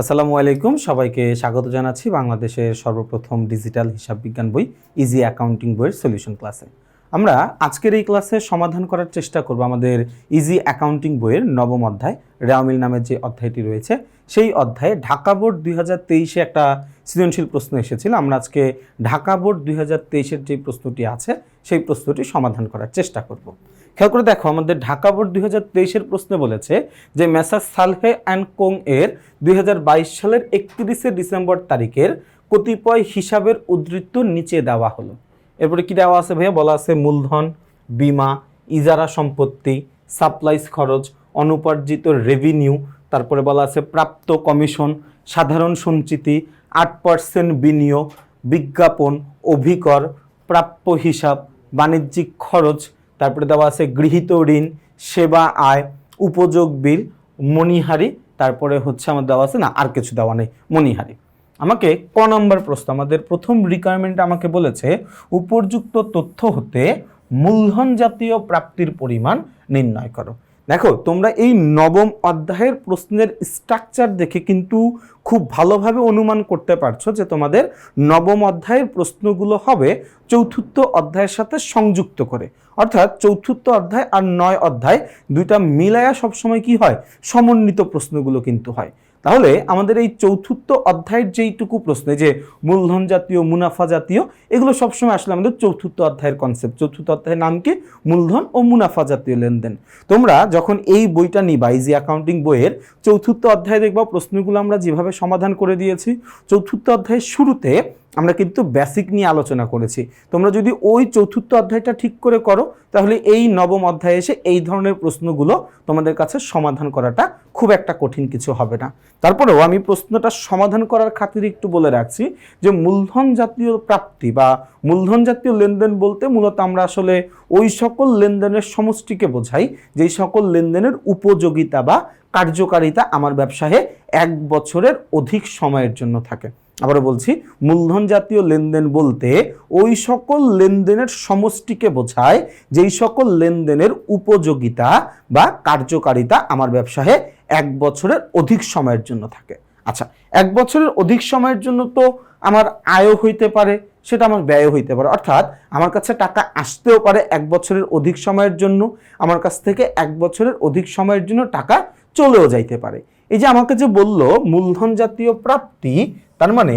আসসালামু আলাইকুম। সবাইকে স্বাগত জানাচ্ছি বাংলাদেশের সর্বপ্রথম ডিজিটাল হিসাব বিজ্ঞান বই ইজি অ্যাকাউন্টিং বইয়ের সলিউশন ক্লাসে আমরা আজকের এই ক্লাসে সমাধান করার চেষ্টা করব আমাদের ইজি অ্যাকাউন্টিং বইয়ের নবম অধ্যায়, রেওয়ামিল নামের যে অধ্যায়টি রয়েছে, সেই অধ্যায়ে ঢাকা বোর্ড দুই হাজার তেইশে একটা সৃজনশীল প্রশ্ন এসেছিল। আমরা আজকে ঢাকা বোর্ড দুই হাজার তেইশের যে প্রশ্নটি আছে, সেই প্রশ্নটি সমাধান করার চেষ্টা করব। খেয়াল করে দেখো, আমাদের ঢাকা বোর্ড দুই হাজার তেইশের প্রশ্নে বলেছে যে মেসার সালহে অ্যান্ড কোং এর দুই হাজার বাইশ সালের একত্রিশে ডিসেম্বর তারিখের কতিপয় হিসাবের উদ্ধৃত নিচে দেওয়া হলো। এরপরে কি দেওয়া আছে ভাইয়া? বলা আছে মূলধন, বিমা, ইজারা সম্পত্তি, সাপ্লাইস খরচ, অনুপার্জিত রেভিনিউ তারপরে বলা আছে প্রাপ্ত কমিশন, সাধারণ সঞ্চিতি, আট পার্সেন্ট বিনিয়োগ, বিজ্ঞাপন, অভিকর, প্রাপ্য হিসাব, বাণিজ্যিক খরচ তারপরে দেওয়া আছে গৃহীত ঋণ, সেবা আয়, উপযোগ বিল, মণিহারি, তারপরে হচ্ছে আমার দেওয়া আছে, না, আর কিছু দেওয়া নেই, মণিহারি। আমাকে ক নম্বর প্রশ্ন, আমাদের প্রথম রিকোয়ারমেন্ট আমাকে বলেছে, উপযুক্ত তথ্য হতে মূলধন জাতীয় প্রাপ্তির পরিমাণ নির্ণয় করো। দেখো, তোমরা এই নবম অধ্যায়ের প্রশ্নের স্ট্রাকচার দেখে কিন্তু খুব ভালোভাবে অনুমান করতে পারছ যে তোমাদের নবম অধ্যায়ের প্রশ্নগুলো হবে চতুর্থ অধ্যায়ের সাথে সংযুক্ত করে। অর্থাৎ চতুর্থ অধ্যায় আর নয় অধ্যায় দুইটা মিলায়া সবসময় কি হয়? সমন্বিত প্রশ্নগুলো কিন্তু হয়। তাহলে আমাদের এই চতুর্থ অধ্যায়ের যেইটুকু প্রশ্নে যে মূলধন জাতীয়, মুনাফা জাতীয়, এগুলো সবসময় আসলে আমাদের চতুর্থ অধ্যায়ের কনসেপ্ট চতুর্থ অধ্যায়ের নাম কি? মূলধন ও মুনাফা জাতীয় লেনদেন। তোমরা যখন এই বইটা নিবা ইজি অ্যাকাউন্টিং বইয়ের চতুর্থ অধ্যায়ে দেখবা প্রশ্নগুলো আমরা যেভাবে সমাধান করে দিয়েছি চতুর্থ অধ্যায়ের শুরুতে আমরা কিন্তু বেসিক নিয়ে আলোচনা করেছি। তোমরা যদি ওই চতুর্থ অধ্যায়টা ঠিক করে করো, তাহলে এই নবম অধ্যায়ে এসে এই ধরনের প্রশ্নগুলো তোমাদের কাছে সমাধান করাটা খুব একটা কঠিন কিছু হবে না। তারপরেও আমি প্রশ্নটা সমাধান করার খাতিরে একটু বলে রাখছি যে মূলধন জাতীয় প্রাপ্তি বা মূলধন জাতীয় লেনদেন বলতে মূলত আমরা আসলে ওই সকল লেনদেনের সমষ্টিকে বোঝাই, যেই সকল লেনদেনের উপযোগিতা বা কার্যকারিতা আমার ব্যবসায় এক বছরের অধিক সময়ের জন্য থাকে। আবারও বলছি, মূলধন জাতীয় লেনদেন বলতে ওই সকল লেনদেনের সমষ্টিকে বোঝায়, যেই সকল লেনদেনের উপযোগিতা বা কার্যকারিতা আমার ব্যবসায় এক বছরের অধিক সময়ের জন্য থাকে। আচ্ছা এক বছরের অধিক সময়ের জন্য তো আমার আয়ও হইতে পারে, সেটা আমার ব্যয় হইতে পারে। অর্থাৎ আমার কাছে টাকা আসতেও পারে এক বছরের অধিক সময়ের জন্য, আমার কাছ থেকে এক বছরের অধিক সময়ের জন্য টাকা চলেও যাইতে পারে। এই যে আমাকে যে বলল, মূলধন জাতীয় প্রাপ্তি তার মানে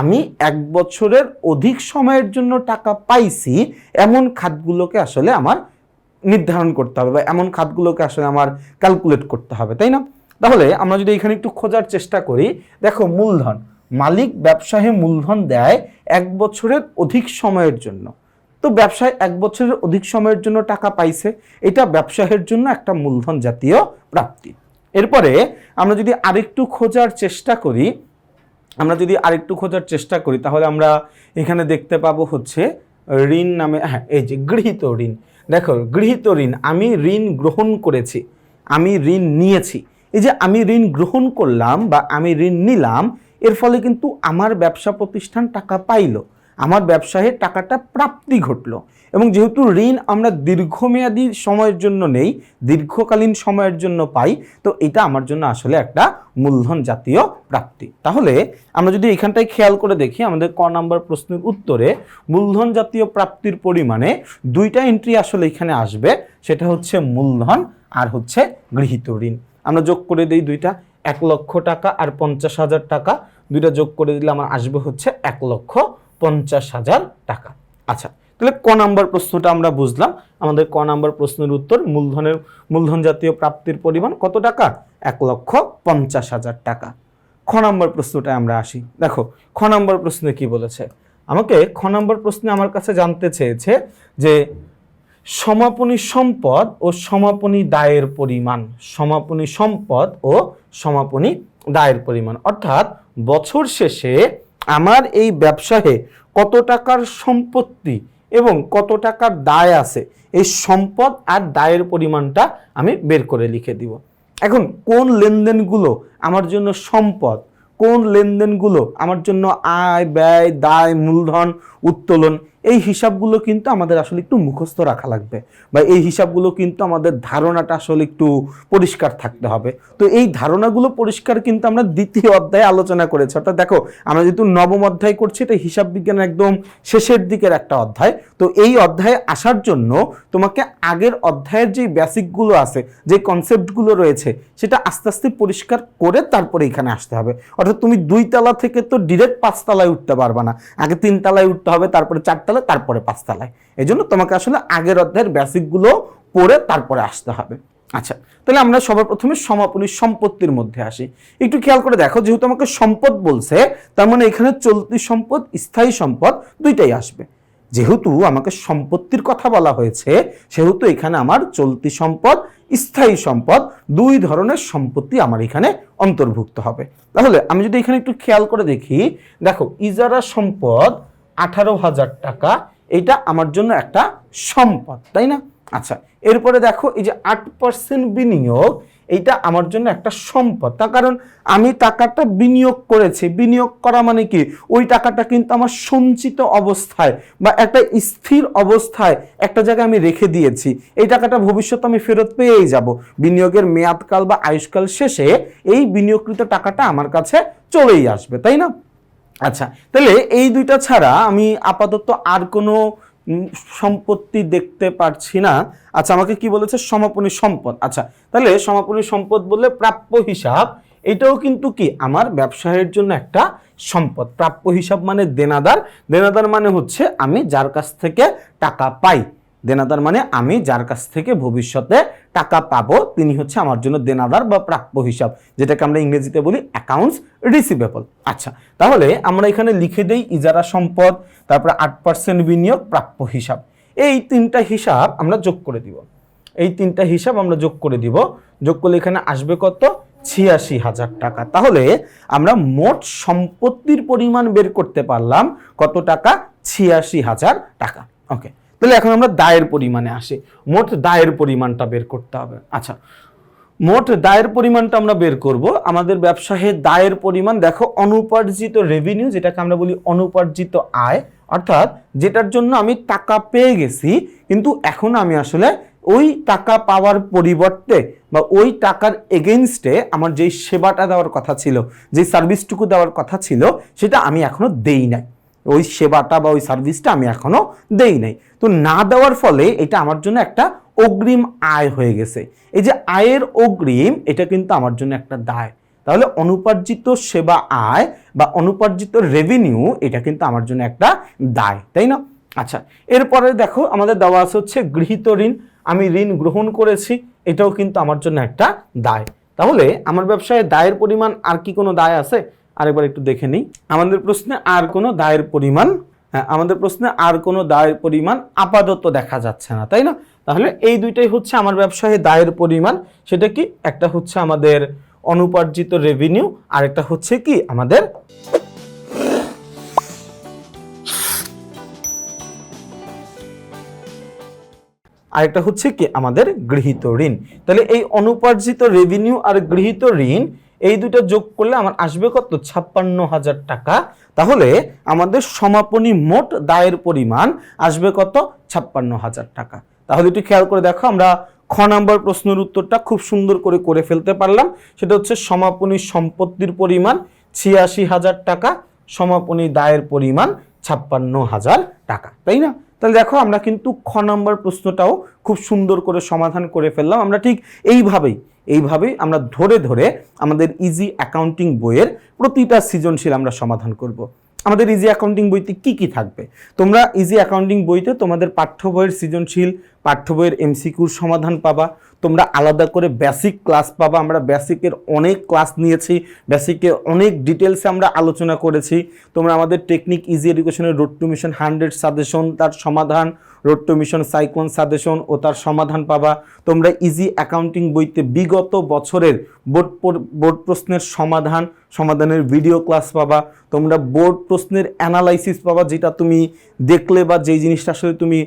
আমি এক বছরের অধিক সময়ের জন্য টাকা পাইছি, এমন খাতগুলোকে আসলে আমার নির্ধারণ করতে হবে বা এমন খাতগুলোকে আসলে আমার ক্যালকুলেট করতে হবে, তাই না? তাহলে আমরা যদি এখানে একটু খোঁজার চেষ্টা করি, দেখো মূলধন, মালিক ব্যবসায় মূলধন দেয় এক বছরের অধিক সময়ের জন্য। তো ব্যবসায় এক বছরের অধিক সময়ের জন্য টাকা পাইছে, এটা ব্যবসায়ের জন্য একটা মূলধন জাতীয় প্রাপ্তি। এরপরে আমরা যদি আরেকটু খোঁজার চেষ্টা করি আমরা যদি আরেকটু খোঁজার চেষ্টা করি, তাহলে আমরা এখানে দেখতে পাবো হচ্ছে ঋণ নামে হ্যাঁ এই যে গৃহীত ঋণ। দেখো, গৃহীত ঋণ, আমি ঋণ গ্রহণ করেছি, আমি ঋণ নিয়েছি। এই যে আমি ঋণ গ্রহণ করলাম বা আমি ঋণ নিলাম, এর ফলে কিন্তু আমার ব্যবসা প্রতিষ্ঠান টাকা পাইলো। আমার ব্যবসায়ের টাকাটা প্রাপ্তি ঘটলো। এবং যেহেতু ঋণ আমরা দীর্ঘমেয়াদী সময়ের জন্য নেই, দীর্ঘকালীন সময়ের জন্য পাই, তো এটা আমার জন্য আসলে একটা মূলধন জাতীয় প্রাপ্তি। তাহলে আমরা যদি এখানটায় খেয়াল করে দেখি, আমাদের ক নাম্বার প্রশ্নের উত্তরে মূলধন জাতীয় প্রাপ্তির পরিমাণে দুইটা এন্ট্রি আসলে এখানে আসবে, সেটা হচ্ছে মূলধন আর হচ্ছে গৃহীত ঋণ। আমরা যোগ করে দিই দুইটা, এক লক্ষ টাকা আর পঞ্চাশ হাজার টাকা। দুইটা যোগ করে দিলে আমার আসবে হচ্ছে এক লক্ষ পঞ্চাশ হাজার টাকা। আচ্ছা তাহলে ক নাম্বার প্রশ্নটা আমরা বুঝলাম। আমাদের ক নাম্বার প্রশ্নের উত্তর, মূলধনের, মূলধন জাতীয় প্রাপ্তির পরিমাণ কত টাকা? এক লক্ষ পঞ্চাশ হাজার টাকা। খ নম্বর প্রশ্নটায় আমরা আসি। দেখো, খ নম্বর প্রশ্নে কি বলেছে? আমাকে খ নম্বর প্রশ্নে আমার কাছে জানতে চেয়েছে যে সমাপনী সম্পদ ও সমাপনী দায়ের পরিমাণ, সমাপনী সম্পদ ও সমাপনী দায়ের পরিমাণ। অর্থাৎ বছর শেষে আমার এই ব্যবসায়ে কত টাকার সম্পত্তি এবং কত টাকার দায় আছে, এই সম্পদ আর দায়ের পরিমাণটা আমি বের করে লিখে দিব। এখন কোন লেনদেনগুলো আমার জন্য সম্পদ, কোন লেনদেনগুলো আমার জন্য আয়, ব্যয়, দায়, মূলধন, উত্তোলন এই হিসাবগুলো কিন্তু আমাদের আসলে একটু মুখস্থ রাখা লাগবে বা এই হিসাবগুলো কিন্তু আমাদের ধারণাটা আসলে একটু পরিষ্কার থাকতে হবে। তো এই ধারণাগুলো পরিষ্কার কিন্তু আমরা দ্বিতীয় অধ্যায়ে আলোচনা করেছি। অর্থাৎ দেখো, আমরা যেহেতু নবম অধ্যায় করছি, এটা হিসাব বিজ্ঞানের একদম শেষের দিকের একটা অধ্যায়। তো এই অধ্যায়ে আসার জন্য তোমাকে আগের অধ্যায়ের যে বেসিকগুলো আছে, যে কনসেপ্টগুলো রয়েছে, সেটা আস্তে আস্তে পরিষ্কার করে তারপরে এখানে আসতে হবে। অর্থাৎ তুমি দুই তলা থেকে তো ডিরেক্ট পাঁচতলায় উঠতে পারবে না। আগে তিন তলায় উঠতে হবে, তারপরে চারতলায় তারপরে পাঁচতলায়। এই জন্য তোমাকে আসলে আগের অধ্যায়ের বেসিকগুলো পড়ে তারপরে আসতে হবে। আচ্ছা তাহলে আমরা সবার প্রথমে সমাপনী সম্পত্তির মধ্যে আসি। একটু খেয়াল করে দেখো, যেহেতু আমাকে সম্পদ বলছে, তার মানে এখানে চলতি সম্পদ, স্থায়ী সম্পদ দুইটাই আসবে। যেহেতু আমাকে সম্পত্তির কথা বলা হয়েছে, সেহেতু এখানে আমার চলতি সম্পদ, স্থায়ী সম্পদ, দুই ধরনের সম্পত্তি আমার এখানে অন্তর্ভুক্ত হবে। তাহলে আমি যদি এখানে একটু খেয়াল করে দেখি, দেখো, ইজারা সম্পদ আঠারো হাজার টাকা, এটা আমার জন্য একটা সম্পদ, তাই না? আচ্ছা এরপরে দেখো, এই যে আট পার্সেন্ট বিনিয়োগ, এইটা আমার জন্য একটা সম্পদ। তার কারণ, আমি টাকাটা বিনিয়োগ করেছি। বিনিয়োগ করা মানে কি? ওই টাকাটা কিন্তু আমার সঞ্চিত অবস্থায় বা একটা স্থির অবস্থায় একটা জায়গায় আমি রেখে দিয়েছি। এই টাকাটা ভবিষ্যতে আমি ফেরত পেয়েই যাব। বিনিয়োগের মেয়াদকাল বা আয়ুষ্কাল শেষে এই বিনিয়োগকৃত টাকাটা আমার কাছে চলেই আসবে, তাই না? আচ্ছা তাহলে এই দুইটা ছাড়া আমি আপাতত আর কোনো সম্পত্তি দেখতে পারছি না। আচ্ছা আমাকে কি বলেছে? সমাপনী সম্পদ। আচ্ছা তাহলে সমাপনী সম্পদ বললে প্রাপ্য হিসাব, এটাও কিন্তু কি? আমার ব্যবসায়ের জন্য একটা সম্পদ। প্রাপ্য হিসাব মানে দেনাদার। দেনাদার মানে হচ্ছে আমি যার কাছ থেকে টাকা পাই। দেনাদার মানে আমি যার কাছ থেকে ভবিষ্যতে টাকা পাবো, তিনি হচ্ছে আমার জন্য দেনাদার বা প্রাপ্য হিসাব যেটাকে আমরা ইংরেজিতে বলি অ্যাকাউন্টস রিসিভেবল আচ্ছা তাহলে আমরা এখানে লিখে দেই ইজারা সম্পদ, তারপরে আট পার্সেন্ট বিনিয়োগ প্রাপ্য হিসাব এই তিনটা হিসাব আমরা যোগ করে দিব। এই তিনটা হিসাব আমরা যোগ করে দিব। যোগ করলে এখানে আসবে কত? ছিয়াশি হাজার টাকা। তাহলে আমরা মোট সম্পত্তির পরিমাণ বের করতে পারলাম কত টাকা? ছিয়াশি হাজার টাকা। ওকে তাহলে এখন আমরা দায়ের পরিমাণে আসি। মোট দায়ের পরিমাণটা বের করতে হবে। আচ্ছা মোট দায়ের পরিমাণটা আমরা বের করব। আমাদের ব্যবসায়ে দায়ের পরিমাণ, দেখো, অনুপার্জিত রেভিনিউ যেটাকে আমরা বলি অনুপার্জিত আয়, অর্থাৎ যেটার জন্য আমি টাকা পেয়ে গেছি, কিন্তু এখন আমি আসলে ওই টাকা পাওয়ার পরিবর্তে বা ওই টাকার এগেনস্টে আমার যেই সেবাটা দেওয়ার কথা ছিল যে সার্ভিসটুকু দেওয়ার কথা ছিল, সেটা আমি এখনও দেই নাই। ওই সেবাটা বা ওই সার্ভিসটা আমি এখনও দেই নাই। তো না দেওয়ার ফলে এটা আমার জন্য একটা অগ্রিম আয় হয়ে গেছে। এই যে আয়ের অগ্রিম, এটা কিন্তু আমার জন্য একটা দায়। তাহলে অনুপার্জিত সেবা আয় বা অনুপার্জিত রেভিনিউ এটা কিন্তু আমার জন্য একটা দায়, তাই না? আচ্ছা এরপরে দেখো, আমাদের দেওয়া আছে হচ্ছে গৃহীত ঋণ। আমি ঋণ গ্রহণ করেছি, এটাও কিন্তু আমার জন্য একটা দায়। তাহলে আমার ব্যবসায় দায়ের পরিমাণ আর কি কোনো দায় আছে? আরেকবার একটু দেখে নিই। আমাদের প্রশ্নে আর কোনো দায়ের পরিমাণ হ্যাঁ আমাদের প্রশ্নে আর কোনো দায়ের পরিমাণ আপাতত দেখা যাচ্ছে না, তাই না? তাহলে এই দুইটাই হচ্ছে আমার ব্যবসায় দায়ের পরিমাণ। সেটা কি? একটা হচ্ছে আমাদের অনুপার্জিত রেভিনিউ আর একটা হচ্ছে কি? আমাদের আরেকটা হচ্ছে কি? আমাদের গৃহীত ঋণ। তাহলে এই অনুপার্জিত রেভিনিউ আর গৃহীত ঋণ এই দুটো যোগ করলে আমার আসবে কত? ছাপ্পান্ন হাজার টাকা। তাহলে আমাদের সমাপনী মোট দায়ের পরিমাণ আসবে কত? ছাপ্পান্ন হাজার টাকা। তাহলে একটু খেয়াল করে দেখো, আমরা খ নম্বর প্রশ্নের উত্তরটা খুব সুন্দর করে করে ফেলতে পারলাম। সেটা হচ্ছে সমাপনী সম্পত্তির পরিমাণ ছিয়াশি হাজার টাকা, সমাপনী দায়ের পরিমাণ ছাপ্পান্ন হাজার টাকা। তাই না? তাহলে দেখো, আমরা কিন্তু খ নম্বর প্রশ্নটাও খুব সুন্দর করে সমাধান করে ফেললাম। আমরা ঠিক এইভাবেই এইভাবেই আমরা ধরে ধরে আমাদের ইজি অ্যাকাউন্টিং বইয়ের প্রতিটা সৃজনশীল আমরা সমাধান করব। আমাদের ইজি অ্যাকাউন্টিং বইতে কি কি থাকবে? তোমরা ইজি অ্যাকাউন্টিং বইতে তোমাদের পাঠ্য বইয়ের সৃজনশীল, পাঠ্য বইয়ের এমসিকিউর সমাধান পাবা। তোমরা আলাদা করে বেসিক ক্লাস পাবা। আমরা বেসিকের অনেক ক্লাস নিয়েছি। বেসিকের অনেক ডিটেলসে আমরা আলোচনা করেছি। তোমরা আমাদের টেকনিক ইজি এডুকেশনের road to mission hundred suggestion তার সমাধান road to mission cyclone suggestion ও তার সমাধান পাবা। তোমরা ইজি অ্যাকাউন্টিং বইতে বিগত বছরের বোর্ড বোর্ড প্রশ্নের সমাধান সমাধানের ভিডিও ক্লাস পাবা, তোমরা বোর্ড প্রশ্নের অ্যানালাইসিস পাবা, যেটা তুমি দেখলে বা যেই জিনিসটা আসলে তুমি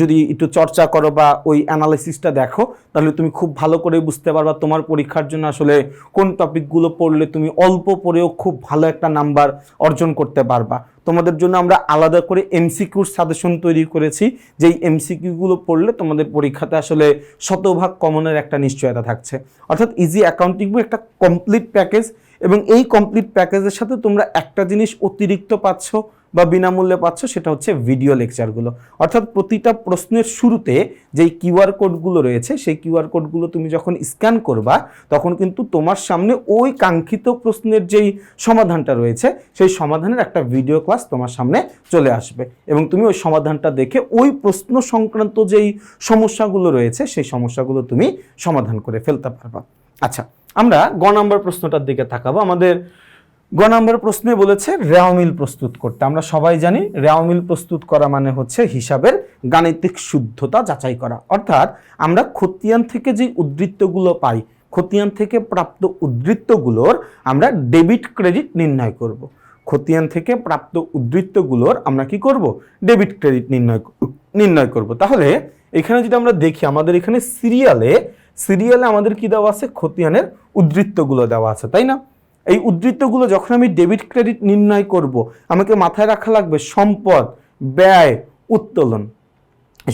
যদি একটু চর্চা করো বা ওই অ্যানালাইসিসটা দেখো, তাহলে তুমি খুব ভালো করে বুঝতে পারবা তোমার পরীক্ষার জন্য আসলে কোন টপিকগুলো পড়লে তুমি অল্প পড়েও খুব ভালো একটা নাম্বার অর্জন করতে পারবা। তোমাদের জন্য আমরা আলাদা করে এমসিকিউর সাজেশন তৈরি করেছি, যেই এমসিকিউগুলো পড়লে তোমাদের পরীক্ষাতে আসলে শতভাগ কমনের একটা নিশ্চয়তা থাকছে। অর্থাৎ ইজি অ্যাকাউন্টিং একটা কমপ্লিট প্যাকেজ এবং এই কমপ্লিট প্যাকেজের সাথে তোমরা একটা জিনিস অতিরিক্ত পাচ্ছ বা বিনামূল্যে পাচ্ছ, সেটা হচ্ছে ভিডিও লেকচারগুলো অর্থাৎ প্রতিটা প্রশ্নের শুরুতে যেই কিউআর কোডগুলো রয়েছে, সেই কিউআর কোডগুলো তুমি যখন স্ক্যান করবা, তখন কিন্তু তোমার সামনে ওই কাঙ্ক্ষিত প্রশ্নের যেই সমাধানটা রয়েছে, সেই সমাধানের একটা ভিডিও ক্লাস তোমার সামনে চলে আসবে। এবং তুমি ওই সমাধানটা দেখে ওই প্রশ্ন সংক্রান্ত যেই সমস্যাগুলো রয়েছে, সেই সমস্যাগুলো তুমি সমাধান করে ফেলতে পারবা। আচ্ছা আমরা গ নাম্বার প্রশ্নটার দিকে তাকাবো। আমাদের গ নাম্বার প্রশ্নে বলেছে রেওমিল প্রস্তুত করতে। আমরা সবাই জানি রেওমিল প্রস্তুত করা মানে হচ্ছে হিসাবের গাণিতিক শুদ্ধতা যাচাই করা। অর্থাৎ আমরা খতিয়ান থেকে যে উদ্ধৃত্তগুলো পাই, খতিয়ান থেকে প্রাপ্ত উদ্ধৃত্তগুলোর আমরা ডেবিট ক্রেডিট নির্ণয় করব। খতিয়ান থেকে প্রাপ্ত উদ্ধৃত্তগুলোর আমরা কি করব? ডেবিট ক্রেডিট নির্ণয় নির্ণয় করব। তাহলে এখানে যদি আমরা দেখি, আমাদের এখানে সিরিয়ালে সিরিয়ালে আমাদের কি দেওয়া আছে? খতিয়ানের উদ্ধৃত্তগুলো দেওয়া আছে, তাই না? এই উদ্ধৃত্তগুলো যখন আমি ডেবিট ক্রেডিট নির্ণয় করব, আমাকে মাথায় রাখা লাগবে সম্পদ, ব্যয়, উত্তোলন।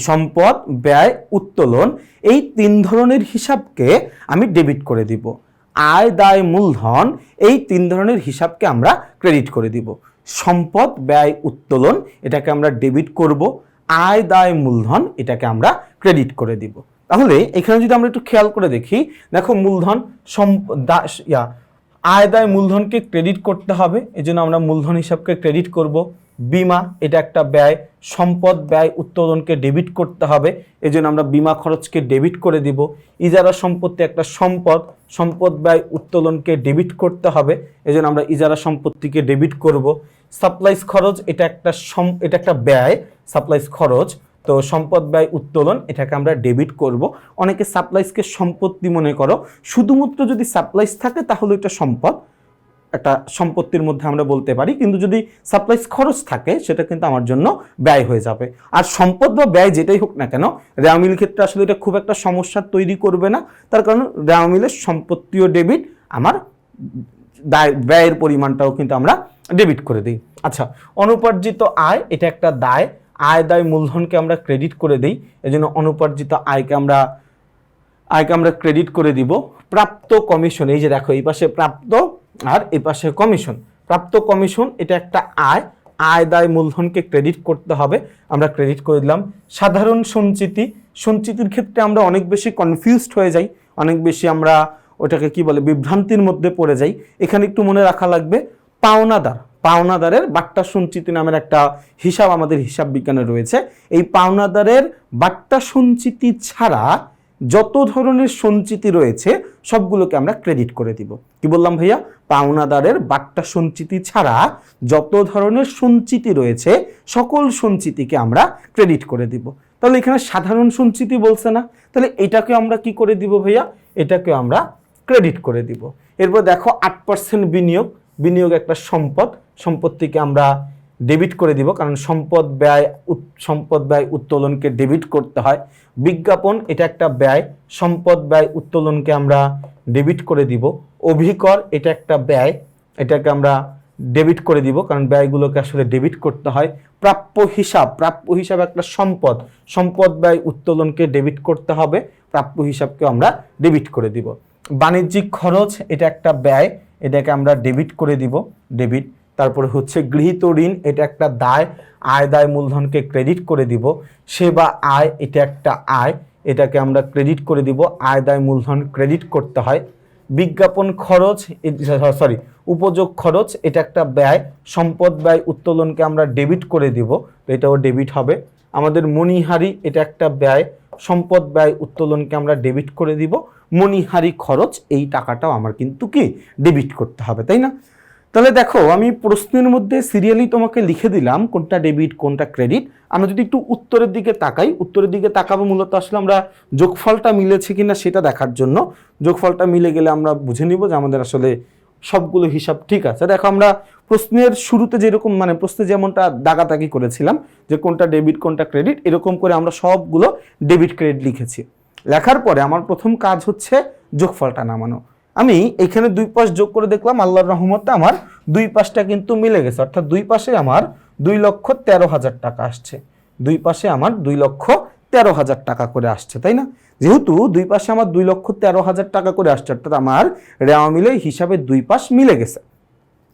সম্পদ, ব্যয়, উত্তোলন, এই তিন ধরনের হিসাবকে আমি ডেবিট করে দিব। আয়, দায়, মূলধন, এই তিন ধরনের হিসাবকে আমরা ক্রেডিট করে দিব। সম্পদ, ব্যয়, উত্তোলন, এটাকে আমরা ডেবিট করব। আয়, দায়, মূলধন, এটাকে আমরা ক্রেডিট করে দিব। তাহলে এখানে যদি আমরা একটু খেয়াল করে দেখি, দেখো মূলধন সম্প দা- ইয়া, আয় দায় মূলধনকে ক্রেডিট করতে হবে এই জন্য আমরা মূলধন হিসাবকে ক্রেডিট করব। বিমা, এটা একটা ব্যয়, সম্পদ ব্যয় উত্তোলনকে ডেবিট করতে হবে এই জন্য আমরা বিমা খরচকে ডেবিট করে দিব। ইজারা সম্পত্তি একটা সম্পদ সম্পদ ব্যয় উত্তোলনকে ডেবিট করতে হবে এই জন্য আমরা ইজারা সম্পত্তিকে ডেবিট করব। সাপ্লাইস খরচ, এটা একটা সম- এটা একটা ব্যয় সাপ্লাইস খরচ। তো সম্পদ ব্যয় উত্তোলন, এটাকে আমরা ডেবিট করব। অনেকে সাপ্লাইসকে সম্পত্তি মনে করো। শুধুমাত্র যদি সাপ্লাইস থাকে, তাহলে এটা সম্পদ। একটা সম্পত্তির মধ্যে আমরা বলতে পারি, কিন্তু যদি সাপ্লাইস খরচ থাকে, সেটা কিন্তু আমার জন্য ব্যয় হয়ে যাবে। আর সম্পদ বা ব্যয় যেটাই হোক না কেন রেয়ামিল ক্ষেত্রে আসলে এটা খুব একটা সমস্যা তৈরি করবে না। তার কারণ রেয়ামিলের সম্পত্তিও ডেবিট আমার দায়, ব্যয়ের পরিমাণটাও কিন্তু আমরা ডেবিট করে দিই। আচ্ছা অনুপার্জিত আয়, এটা একটা দায়। আয় দায় মূলধনকে আমরা ক্রেডিট করে দিই, এজন্য অনুপার্জিত আয়কে আমরা আয়কে আমরা ক্রেডিট করে দিব। প্রাপ্ত কমিশন এই যে দেখো, এই পাশে প্রাপ্ত আর এই পাশে কমিশন প্রাপ্ত কমিশন এটা একটা আয় আয় দায় মূলধনকে ক্রেডিট করতে হবে, আমরা ক্রেডিট করে দিলাম। সাধারণ সঞ্চিতি, সঞ্চিতির ক্ষেত্রে আমরা অনেক বেশি কনফিউজড হয়ে যাই, অনেক বেশি আমরা ওটাকে কি বলে, বিভ্রান্তির মধ্যে পড়ে যাই। এখানে একটু মনে রাখা লাগবে, পাওনাদার। পাওনাদারের বাট্টা সঞ্চিতি নামের একটা হিসাব আমাদের হিসাব বিজ্ঞানে রয়েছে। এই পাওনাদারের বাট্টা সঞ্চিতি ছাড়া যত ধরনের সঞ্চিতি রয়েছে, সবগুলোকে আমরা ক্রেডিট করে দিব। কি বললাম ভাইয়া? পাওনাদারের বাট্টা সঞ্চিতি ছাড়া যত ধরনের সঞ্চিতি রয়েছে, সকল সঞ্চিতিকে আমরা ক্রেডিট করে দিব। তাহলে এখানে সাধারণ সঞ্চিতি বলছে না। তাহলে এটাকে আমরা কি করে দিব ভাইয়া? এটাকে আমরা ক্রেডিট করে দিব। এরপর দেখো আট পার্সেন্ট বিনিয়োগ। বিনিয়োগ একটা সম্পদ। সম্পত্তিকে আমরা ডেবিট করে দিব, কারণ সম্পদ ব্যয় সম্পদ ব্যয় উত্তোলনকে ডেবিট করতে হয়। বিজ্ঞাপন এটা একটা ব্যয়, সম্পদ ব্যয় উত্তোলনকে আমরা ডেবিট করে দিব। অভিকর এটা একটা ব্যয়, এটাকে আমরা ডেবিট করে দিব, কারণ ব্যয়গুলোকে আসলে ডেবিট করতে হয়। প্রাপ্য হিসাব প্রাপ্য হিসাব একটা সম্পদ সম্পদ ব্যয় উত্তোলনকে ডেবিট করতে হবে, প্রাপ্য হিসাবকে আমরা ডেবিট করে দিব। বাণিজ্যিক খরচ এটা একটা ব্যয়, এটাকে আমরা ডেবিট করে দিব ডেবিট তারপরে হচ্ছে গৃহীত ঋণ, এটা একটা দায়, আয় দায় মূলধনকে ক্রেডিট করে দিব। সেবা আয়, এটা একটা আয়, এটাকে আমরা ক্রেডিট করে দিব। আয় দায় মূলধন ক্রেডিট করতে হয়। বিজ্ঞাপন খরচ সরি, উপযোগ খরচ, এটা একটা ব্যয়। সম্পদ ব্যয় উত্তোলনকে আমরা ডেবিট করে দিব, তো এটাও ডেবিট হবে। আমাদের মণিহারি, এটা একটা ব্যয়। সম্পদ ব্যয় উত্তোলনকে আমরা ডেবিট করে দিব। মণিহারি খরচ, এই টাকাটাও আমার কিন্তু কি? ডেবিট করতে হবে, তাই না? তাহলে দেখো, আমি প্রশ্নের মধ্যে সিরিয়ালি তোমাকে লিখে দিলাম কোনটা ডেবিট কোনটা ক্রেডিট আমরা যদি একটু উত্তরের দিকে তাকাই, উত্তরের দিকে তাকাবো মূলত আসলে আমরা যোগফলটা মিলেছে কিনা সেটা দেখার জন্য। যোগফলটা মিলে গেলে আমরা বুঝে নিব যে আমাদের আসলে সবগুলো হিসাব ঠিক আছে। দেখো, আমরা প্রশ্নের শুরুতে যেরকম মানে প্রশ্নে যেমনটা দাগাতাগি করেছিলাম যে কোনটা ডেবিট কোনটা ক্রেডিট এরকম করে আমরা সবগুলো ডেবিট ক্রেডিট লিখেছি। লেখার পরে আমার প্রথম কাজ হচ্ছে যোগফলটা নামানো। আমি এখানে দুই পাশ যোগ করে দেখলাম, আল্লাহর রহমতে আমার দুই পাশটা কিন্তু মিলে গেছে। অর্থাৎ দুই পাশে আমার দুই লক্ষ তেরো হাজার টাকা আসছে। দুই পাশে আমার দুই লক্ষ তেরো হাজার টাকা করে আসছে, তাই না? যেহেতু দুই পাশে আমার দুই লক্ষ তেরো হাজার টাকা করে আসছে, অর্থাৎ আমার রেওয়া মিলে হিসাবে দুই পাশ মিলে গেছে।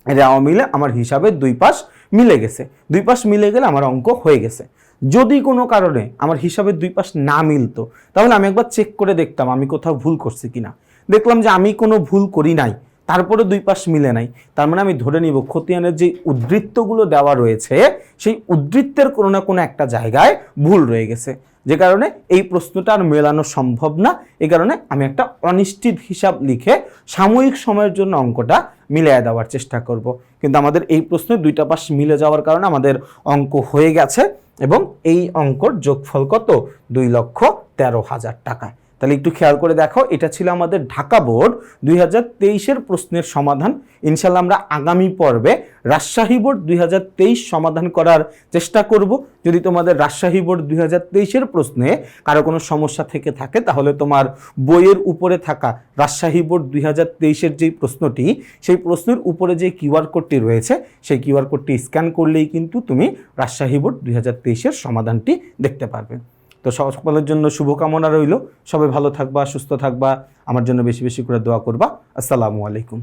রেওয়া মিলে আমার হিসাবে দুই পাশ মিলে গেছে। দুই পাশ মিলে গেলে আমার অঙ্ক হয়ে গেছে। যদি কোনো কারণে আমার হিসাবে দুই পাশ না মিলতো, তাহলে আমি একবার চেক করে দেখতাম আমি কোথাও ভুল করছি কিনা। দেখলাম যে আমি কোনো ভুল করি নাই, তারপরে দুই পাশ মিলে নাই। তার মানে আমি ধরে নিব খতিয়ানের যে উদ্ধৃত্তগুলো দেওয়া রয়েছে, সেই উদ্ধৃত্তের কোনো না কোনো একটা জায়গায় ভুল রয়ে গেছে। যে কারণে এই প্রশ্নটা আর মেলানো সম্ভব না। এই কারণে আমি একটা অনিশ্চিত হিসাব লিখে সাময়িক সময়ের জন্য অঙ্কটা মিলিয়ে দেওয়ার চেষ্টা করব। কিন্তু আমাদের এই প্রশ্নে দুইটা পাশ মিলে যাওয়ার কারণে আমাদের অঙ্ক হয়ে গেছে এবং এই অঙ্কর যোগফল কত? দুই লক্ষ তেরো হাজার টাকা। তাহলে একটু খেয়াল করে দেখো, এটা ছিল আমাদের ঢাকা বোর্ড দুই হাজার তেইশের প্রশ্নের সমাধান। ইনশাল্লাহ আমরা আগামী পর্বে রাজশাহী বোর্ড দুই হাজার তেইশ সমাধান করার চেষ্টা করব। যদি তোমাদের রাজশাহী বোর্ড দুই হাজার তেইশের প্রশ্নে কারও কোনো সমস্যা থেকে থাকে, তাহলে তোমার বইয়ের উপরে থাকা রাজশাহী বোর্ড দুই হাজার তেইশের যেই প্রশ্নটি, সেই প্রশ্নের উপরে যে কিউআর কোডটি রয়েছে, সেই কিউআর কোডটি স্ক্যান করলেই কিন্তু তুমি রাজশাহী বোর্ড দুই হাজার তেইশের সমাধানটি দেখতে পারবে। তো সকলের জন্য শুভকামনা রইল। সবাই ভালো থাকবা, সুস্থ থাকবা। আমার জন্য বেশি বেশি করে দোয়া করবা। আসসালামু আলাইকুম।